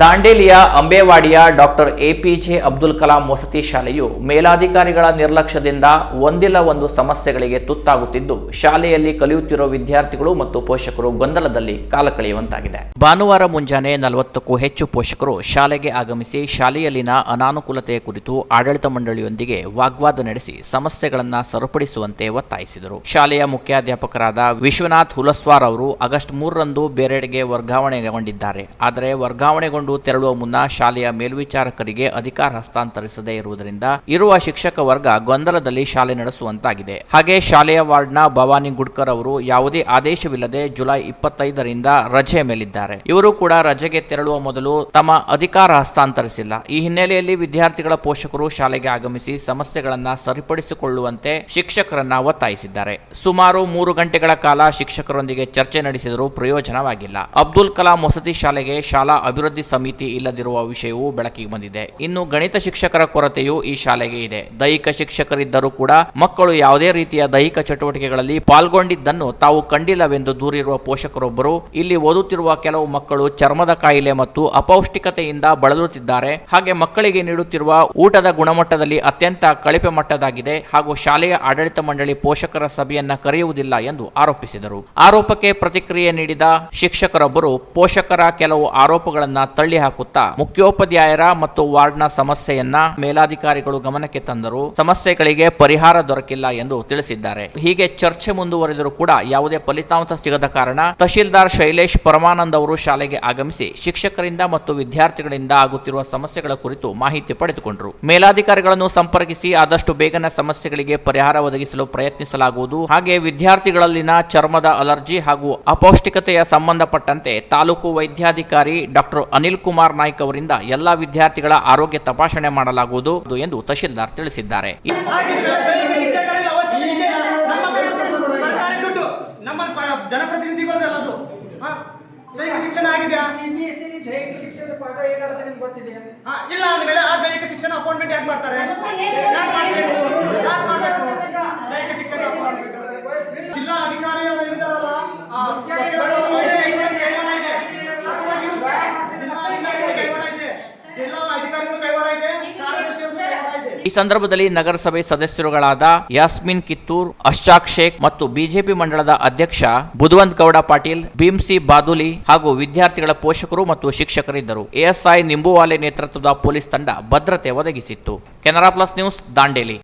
ದಾಂಡೇಲಿಯ ಅಂಬೇವಾಡಿಯ doctor APJ Abdul Kalam ವಸತಿ ಶಾಲೆಯು ಮೇಲಾಧಿಕಾರಿಗಳ ನಿರ್ಲಕ್ಷ್ಯದಿಂದ ಒಂದಿಲ್ಲ ಒಂದು ಸಮಸ್ಯೆಗಳಿಗೆ ತುತ್ತಾಗುತ್ತಿದ್ದು, ಶಾಲೆಯಲ್ಲಿ ಕಲಿಯುತ್ತಿರುವ ವಿದ್ಯಾರ್ಥಿಗಳು ಮತ್ತು ಪೋಷಕರು ಗೊಂದಲದಲ್ಲಿ ಕಾಲ ಕಳೆಯುವಂತಾಗಿದೆ. ಭಾನುವಾರ ಮುಂಜಾನೆ ನಲವತ್ತಕ್ಕೂ ಹೆಚ್ಚು ಪೋಷಕರು ಶಾಲೆಗೆ ಆಗಮಿಸಿ ಶಾಲೆಯಲ್ಲಿನ ಅನಾನುಕೂಲತೆಯ ಕುರಿತು ಆಡಳಿತ ಮಂಡಳಿಯೊಂದಿಗೆ ವಾಗ್ವಾದ ನಡೆಸಿ ಸಮಸ್ಯೆಗಳನ್ನು ಸರಿಪಡಿಸುವಂತೆ ಒತ್ತಾಯಿಸಿದರು. ಶಾಲೆಯ ಮುಖ್ಯಾಧ್ಯಾಪಕರಾದ ವಿಶ್ವನಾಥ್ ಹುಲಸ್ವಾರ್ ಅವರು ಆಗಸ್ಟ್ ಮೂರರಂದು ಬೇರೆಡೆಗೆ ವರ್ಗಾವಣೆಗೊಂಡಿದ್ದಾರೆ. ಆದರೆ, ವರ್ಗಾವಣೆಗೊಂಡು ತೆರಳುವ ಮುನ್ನ ಶಾಲೆಯ ಮೇಲ್ವಿಚಾರಕರಿಗೆ ಅಧಿಕಾರ ಹಸ್ತಾಂತರಿಸದೇ ಇರುವುದರಿಂದ ಇರುವ ಶಿಕ್ಷಕ ವರ್ಗ ಗೊಂದಲದಲ್ಲಿ ಶಾಲೆ ನಡೆಸುವಂತಾಗಿದೆ. ಹಾಗೆ ಶಾಲೆಯ ವಾರ್ಡ್ನ ಭವಾನಿ ಗುಡ್ಕರ್ ಅವರು ಯಾವುದೇ ಆದೇಶವಿಲ್ಲದೆ ಜುಲೈ ಇಪ್ಪತ್ತೈದರಿಂದ ರಜೆ ಮೇಲಿದ್ದಾರೆ. ಇವರು ಕೂಡ ರಜೆಗೆ ತೆರಳುವ ಮೊದಲು ತಮ್ಮ ಅಧಿಕಾರ ಹಸ್ತಾಂತರಿಸಿಲ್ಲ. ಈ ಹಿನ್ನೆಲೆಯಲ್ಲಿ ವಿದ್ಯಾರ್ಥಿಗಳ ಪೋಷಕರು ಶಾಲೆಗೆ ಆಗಮಿಸಿ ಸಮಸ್ಯೆಗಳನ್ನ ಸರಿಪಡಿಸಿಕೊಳ್ಳುವಂತೆ ಶಿಕ್ಷಕರನ್ನ ಒತ್ತಾಯಿಸಿದ್ದಾರೆ. ಸುಮಾರು ಮೂರು ಗಂಟೆಗಳ ಕಾಲ ಶಿಕ್ಷಕರೊಂದಿಗೆ ಚರ್ಚೆ ನಡೆಸಿದರೂ ಪ್ರಯೋಜನವಾಗಿಲ್ಲ. ಅಬ್ದುಲ್ ಕಲಾಂ ವಸತಿ ಶಾಲೆಗೆ ಶಾಲಾ ಅಭಿವೃದ್ಧಿ ಸಮಿತಿ ಇಲ್ಲದಿರುವ ವಿಷಯವೂ ಬೆಳಕಿಗೆ ಬಂದಿದೆ. ಇನ್ನು ಗಣಿತ ಶಿಕ್ಷಕರ ಕೊರತೆಯೂ ಈ ಶಾಲೆಗೆ ಇದೆ. ದೈಹಿಕ ಶಿಕ್ಷಕರಿದ್ದರೂ ಕೂಡ ಮಕ್ಕಳು ಯಾವುದೇ ರೀತಿಯ ದೈಹಿಕ ಚಟುವಟಿಕೆಗಳಲ್ಲಿ ಪಾಲ್ಗೊಂಡಿದ್ದನ್ನು ತಾವು ಕಂಡಿಲ್ಲವೆಂದು ದೂರಿರುವ ಪೋಷಕರೊಬ್ಬರು ಇಲ್ಲಿ ಓದುತ್ತಿರುವ ಕೆಲವು ಮಕ್ಕಳು ಚರ್ಮದ ಕಾಯಿಲೆ ಮತ್ತು ಅಪೌಷ್ಟಿಕತೆಯಿಂದ ಬಳಲುತ್ತಿದ್ದಾರೆ. ಹಾಗೆ ಮಕ್ಕಳಿಗೆ ನೀಡುತ್ತಿರುವ ಊಟದ ಗುಣಮಟ್ಟದಲ್ಲಿ ಅತ್ಯಂತ ಕಳಪೆ ಮಟ್ಟದಾಗಿದೆ ಹಾಗೂ ಶಾಲೆಯ ಆಡಳಿತ ಮಂಡಳಿ ಪೋಷಕರ ಸಭೆಯನ್ನ ಕರೆಯುವುದಿಲ್ಲ ಎಂದು ಆರೋಪಿಸಿದರು. ಆರೋಪಕ್ಕೆ ಪ್ರತಿಕ್ರಿಯೆ ನೀಡಿದ ಶಿಕ್ಷಕರೊಬ್ಬರು ಪೋಷಕರ ಕೆಲವು ಆರೋಪಗಳನ್ನ ತಳ್ಳಿ ಹಾಕುತ್ತಾ ಮುಖ್ಯೋಪಾಧ್ಯಾಯರ ಮತ್ತು ವಾರ್ಡ್ನ ಸಮಸ್ಯೆಯನ್ನ ಮೇಲಾಧಿಕಾರಿಗಳು ಗಮನಕ್ಕೆ ತಂದರು ಸಮಸ್ಯೆಗಳಿಗೆ ಪರಿಹಾರ ದೊರಕಿಲ್ಲ ಎಂದು ತಿಳಿಸಿದ್ದಾರೆ. ಹೀಗೆ ಚರ್ಚೆ ಮುಂದುವರೆದರೂ ಕೂಡ ಯಾವುದೇ ಫಲಿತಾಂಶ ಸಿಗದ ಕಾರಣ ತಹಶೀಲ್ದಾರ್ ಶೈಲೇಶ್ ಪರಮಾನಂದ್ ಅವರು ಶಾಲೆಗೆ ಆಗಮಿಸಿ ಶಿಕ್ಷಕರಿಂದ ಮತ್ತು ವಿದ್ಯಾರ್ಥಿಗಳಿಂದ ಆಗುತ್ತಿರುವ ಸಮಸ್ಯೆಗಳ ಕುರಿತು ಮಾಹಿತಿ ಪಡೆದುಕೊಂಡರು. ಮೇಲಾಧಿಕಾರಿಗಳನ್ನು ಸಂಪರ್ಕಿಸಿ ಆದಷ್ಟು ಬೇಗನೆ ಸಮಸ್ಯೆಗಳಿಗೆ ಪರಿಹಾರ ಒದಗಿಸಲು ಪ್ರಯತ್ನಿಸಲಾಗುವುದು. ಹಾಗೆ ವಿದ್ಯಾರ್ಥಿಗಳಲ್ಲಿನ ಚರ್ಮದ ಅಲರ್ಜಿ ಹಾಗೂ ಅಪೌಷ್ಟಿಕತೆಯ ಸಂಬಂಧಪಟ್ಟಂತೆ ತಾಲೂಕು ವೈದ್ಯಾಧಿಕಾರಿ ಡಾಕ್ಟರ್ ಅನಿಲ್ ಕುಮಾರ್ ನಾಯ್ಕ್ ಅವರಿಂದ ಎಲ್ಲಾ ವಿದ್ಯಾರ್ಥಿಗಳ ಆರೋಗ್ಯ ತಪಾಸಣೆ ಮಾಡಲಾಗುವುದು ಎಂದು ತಹಶೀಲ್ದಾರ್ ತಿಳಿಸಿದ್ದಾರೆ. ಶಿಕ್ಷಣ ದೈಹಿಕ ಆಗಿದೆಯಾ ಸಿಬಿಎಸ್ಇ ದೈಹಿಕ ಶಿಕ್ಷಣದ ಪಾಠ ಏನಾಗುತ್ತೆ ನಿಮ್ಗೆ ಗೊತ್ತಿದೆಯಾ? ಇಲ್ಲ ಅಂದ್ಮೇಲೆ ಆ ದೈಹಿಕ ಶಿಕ್ಷಣ ಅಪಾಯಿಂಟ್ಮೆಂಟ್ ಯಾಕೆ ಮಾಡ್ತಾರೆ ಯಾಕೆ ಮಾಡ್ಬೇಕು ಯಾಕೆ ಮಾಡ್ಬೇಕು ದೈಹಿಕ ಶಿಕ್ಷಣ appointment. ಜಿಲ್ಲಾ ಅಧಿಕಾರಿ ಅವರು ಹೇಳಿದಾರಲ್ಲ ಆ, ಕೈವಾಡ ಇದೆ. ಜಿಲ್ಲಾ ಅಧಿಕಾರಿಗಳ ಕೈವಾಡ ಇದೆ ಜಿಲ್ಲಾ ಅಧಿಕಾರಿಗಳ ಕೈವಾಡ ಇದೆ ಕಾರ್ಯದರ್ಶಿಗಳ ಕೈವಾಡ ಇದೆ ಈ ಸಂದರ್ಭದಲ್ಲಿ ನಗರಸಭೆ ಸದಸ್ಯರುಗಳಾದ ಯಾಸ್ಮಿನ್ ಕಿತ್ತೂರ್ ಅಶ್ಚಾಕ್ ಶೇಖ್ ಮತ್ತು ಬಿಜೆಪಿ ಮಂಡಳದ ಅಧ್ಯಕ್ಷ ಬುಧವಂತ್ ಗೌಡ ಪಾಟೀಲ್ ಭೀಮ್ಸಿ ಬಾದುಲಿ ಹಾಗೂ ವಿದ್ಯಾರ್ಥಿಗಳ ಪೋಷಕರು ಮತ್ತು ಶಿಕ್ಷಕರಿದ್ದರು. ಎಎಸ್ಐ ನಿಂಬುವಾಲೆ ನೇತೃತ್ವದ ಪೊಲೀಸ್ ತಂಡ ಭದ್ರತೆ ಒದಗಿಸಿತ್ತು. Canara plus news Dandeli.